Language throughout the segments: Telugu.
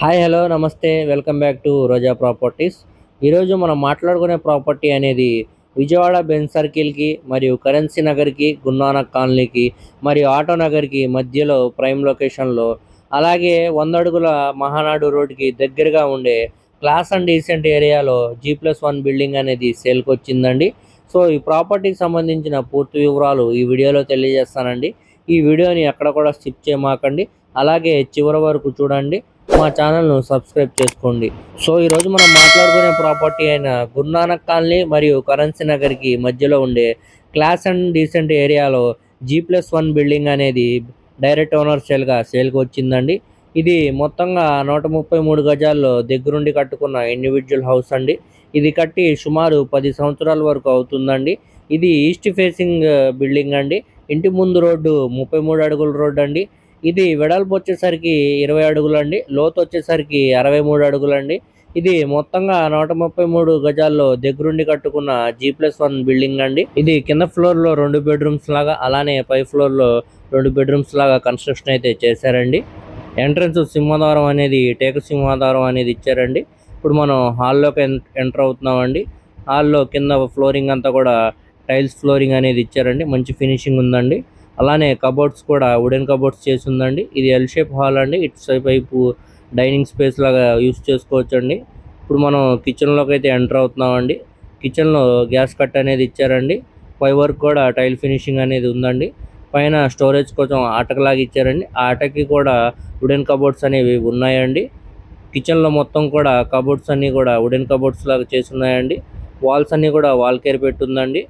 హాయ్ హలో నమస్తే welcome back to Roja properties. ఈరోజు మనం మాట్లాడుకునే ప్రాపర్టీ అనేది విజయవాడ బెన్ సర్కిల్కి మరియు కరెన్సీ నగర్కి గున్నానక్ కాలనీకి మరియు ఆటో నగర్కి మధ్యలో ప్రైమ్ లొకేషన్లో అలాగే వంద అడుగుల మహానాడు రోడ్కి దగ్గరగా ఉండే క్లాస్ అండ్ డీసెంట్ ఏరియాలో జీ ప్లస్ వన్ బిల్డింగ్ అనేది సేల్కి వచ్చిందండి సో ఈ ప్రాపర్టీకి సంబంధించిన పూర్తి వివరాలు ఈ వీడియోలో తెలియజేస్తానండి. ఈ వీడియోని ఎక్కడ కూడా స్కిప్ చేయమాకండి. అలాగే చివరి వరకు చూడండి మా ఛానల్ను సబ్స్క్రైబ్ చేసుకోండి. సో ఈరోజు మనం మాట్లాడుకునే ప్రాపర్టీ అయిన గురునానక్ కాలనీ మరియు కరెన్సీ నగర్కి మధ్యలో ఉండే క్లాస్ అండ్ డీసెంట్ ఏరియాలో జీ ప్లస్ వన్ బిల్డింగ్ అనేది డైరెక్ట్ ఓనర్ సేల్గా సేల్కి వచ్చిందండి. ఇది మొత్తంగా నూట ముప్పై మూడు గజాల్లో దగ్గరుండి కట్టుకున్న ఇండివిజువల్ హౌస్ అండి. ఇది కట్టి సుమారు పది సంవత్సరాల వరకు అవుతుందండి. ఇది ఈస్ట్ ఫేసింగ్ బిల్డింగ్ అండి. ఇంటి ముందు రోడ్డు ముప్పై మూడు అడుగుల రోడ్డు అండి. ఇది వెడల్పు వచ్చేసరికి ఇరవై అడుగులండి లోతు వచ్చేసరికి అరవై మూడు అడుగులు అండి ఇది మొత్తంగా నూట ముప్పై మూడు గజాల్లో దగ్గరుండి కట్టుకున్న జీ ప్లస్ వన్ బిల్డింగ్ అండి ఇది కింద ఫ్లోర్లో రెండు బెడ్రూమ్స్ లాగా అలానే పై ఫ్లోర్లో రెండు బెడ్రూమ్స్ లాగా కన్స్ట్రక్షన్ అయితే చేశారండి. ఎంట్రన్స్ సింహద్వారం అనేది టేక సింహద్వారం అనేది ఇచ్చారండి. ఇప్పుడు మనం హాల్లోకి ఎంటర్ అవుతున్నామండి. హాల్లో కింద ఫ్లోరింగ్ అంతా కూడా టైల్స్ ఫ్లోరింగ్ అనేది ఇచ్చారండి. మంచి ఫినిషింగ్ ఉందండి. అలానే కబోర్డ్స్ కూడా వుడెన్ కబోర్డ్స్ చేసి ఉందండి ఇది ఎల్ షేప్ హాల్ అండి. ఇటు సైడ్ వైపు డైనింగ్ స్పేస్ లాగా యూస్ చేసుకోవచ్చు అండి ఇప్పుడు మనం కిచెన్లోకి అయితే ఎంటర్ అవుతున్నామండి. కిచెన్లో గ్యాస్ కట్ అనేది ఇచ్చారండి. పై వరకు కూడా టైల్ ఫినిషింగ్ అనేది ఉందండి. పైన స్టోరేజ్ కోసం ఆటకలాగా ఇచ్చారండి. ఆ ఆటకి కూడా వుడెన్ కబోర్డ్స్ అనేవి ఉన్నాయండి. కిచెన్లో మొత్తం కూడా కబోర్డ్స్ అన్నీ కూడా వుడెన్ కబోర్డ్స్ లాగా చేసి ఉన్నాయండి. వాల్స్ అన్నీ కూడా వాల్ కేర్ పెట్టుందండి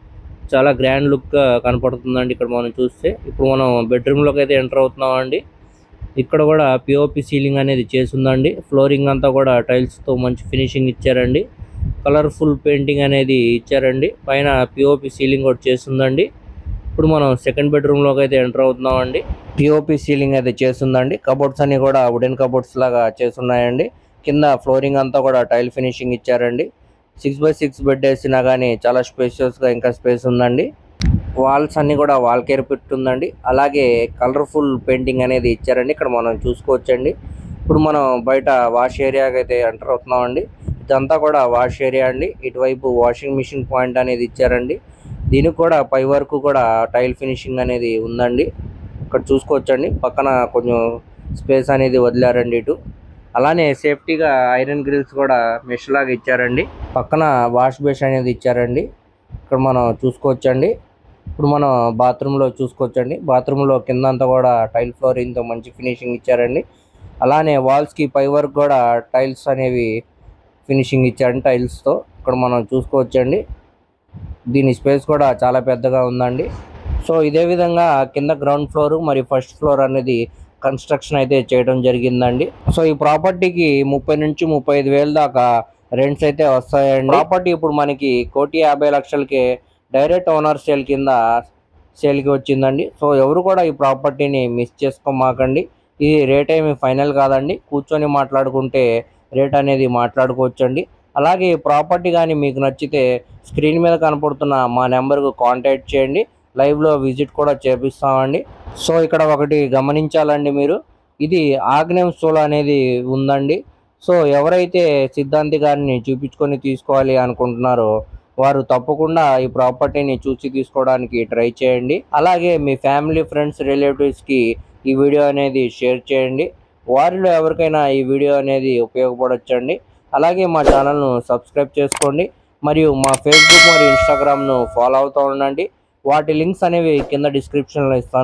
చాలా గ్రాండ్ లుక్ కనపడుతుందండి ఇక్కడ మనం చూస్తే. ఇప్పుడు మనం బెడ్రూమ్లోకి అయితే ఎంటర్ అవుతున్నామండి. ఇక్కడ కూడా పిఓపి సీలింగ్ అనేది చేసిందండి ఫ్లోరింగ్ అంతా కూడా టైల్స్తో మంచి ఫినిషింగ్ ఇచ్చారండి. కలర్ఫుల్ పెయింటింగ్ అనేది ఇచ్చారండి. పైన పిఓపి సీలింగ్ కూడా చేసిందండి ఇప్పుడు మనం సెకండ్ బెడ్రూమ్లోకి అయితే ఎంటర్ అవుతున్నామండి. పిఓపి సీలింగ్ అయితే చేసిందండి కబోర్డ్స్ అన్ని కూడా వుడెన్ కబోర్డ్స్ లాగా చేస్తున్నాయండి. కింద ఫ్లోరింగ్ అంతా కూడా టైల్ ఫినిషింగ్ ఇచ్చారండి. సిక్స్ బై సిక్స్ బెడ్ వేసినా కానీ చాలా స్పేషియస్గా ఇంకా స్పేస్ ఉందండి. వాల్స్ అన్ని కూడా వాల్ కేర్ పెట్టుందండి. అలాగే కలర్ఫుల్ పెయింటింగ్ అనేది ఇచ్చారండి. ఇక్కడ మనం చూసుకోవచ్చండి. ఇప్పుడు మనం బయట వాష్ ఏరియాకి అయితే ఎంటర్ అవుతున్నామండి. ఇదంతా కూడా వాష్ ఏరియా అండి. ఇటువైపు వాషింగ్ మిషన్ పాయింట్ అనేది ఇచ్చారండి. దీనికి కూడా పై వరకు కూడా టైల్ ఫినిషింగ్ అనేది ఉందండి. ఇక్కడ చూసుకోవచ్చండి. పక్కన కొంచెం స్పేస్ అనేది వదిలారండి ఇటు. అలానే సేఫ్టీగా ఐరన్ గ్రిల్స్ కూడా మెష్ లాగా ఇచ్చారండి. పక్కన వాష్ బేస్ అనేది ఇచ్చారండి. ఇక్కడ మనం చూసుకోవచ్చండి. ఇప్పుడు మనం బాత్రూంలో చూసుకోవచ్చండి. బాత్రూంలో కింద అంతా కూడా టైల్ ఫ్లోరింగ్తో మంచి ఫినిషింగ్ ఇచ్చారండి. అలానే వాల్స్కి పై వరకు కూడా టైల్స్ అనేవి ఫినిషింగ్ ఇచ్చారండి టైల్స్తో. ఇక్కడ మనం చూసుకోవచ్చండి. దీని స్పేస్ కూడా చాలా పెద్దగా ఉందండి. సో ఇదే విధంగా కింద గ్రౌండ్ ఫ్లోర్ మరియు ఫస్ట్ ఫ్లోర్ అనేది కన్స్ట్రక్షన్ అయితే చేయడం జరిగిందండి. సో ఈ ప్రాపర్టీకి ముప్పై నుంచి ముప్పై ఐదు వేల దాకా రెంట్స్ అయితే వస్తాయండి. ప్రాపర్టీ ఇప్పుడు మనకి కోటి యాభై లక్షలకి డైరెక్ట్ ఓనర్ సేల్ కింద సేల్కి వచ్చిందండి. సో ఎవరు కూడా ఈ ప్రాపర్టీని మిస్ చేసుకోమాకండి. ఇది రేట్ ఏమి ఫైనల్ కాదండి. కూర్చొని మాట్లాడుకుంటే రేట్ అనేది మాట్లాడుకోవచ్చండి. అలాగే ఈ ప్రాపర్టీ కానీ మీకు నచ్చితే స్క్రీన్ మీద కనపడుతున్న మా నెంబర్కు కాంటాక్ట్ చేయండి. లైవ్లో విజిట్ కూడా చేపిస్తామండి. సో ఇక్కడ ఒకటి గమనించాలండి మీరు. ఇది ఆగ్నేయం స్థూల అనేది ఉందండి. సో ఎవరైతే సిద్ధాంతి గారిని చూపించుకొని తీసుకోవాలి అనుకుంటున్నారో వారు తప్పకుండా ఈ ప్రాపర్టీని చూసి తీసుకోవడానికి ట్రై చేయండి. అలాగే మీ ఫ్యామిలీ ఫ్రెండ్స్ రిలేటివ్స్కి ఈ వీడియో అనేది షేర్ చేయండి. వారిలో ఎవరికైనా ఈ వీడియో అనేది ఉపయోగపడొచ్చండి. అలాగే మా ఛానల్ను సబ్స్క్రైబ్ చేసుకోండి. మరియు మా ఫేస్బుక్ మరియు ఇన్స్టాగ్రామ్ను ఫాలో అవుతూ ఉండండి. వాటి లింక్స్ అనేవి కింద డిస్క్రిప్షన్లో ఇస్తాను.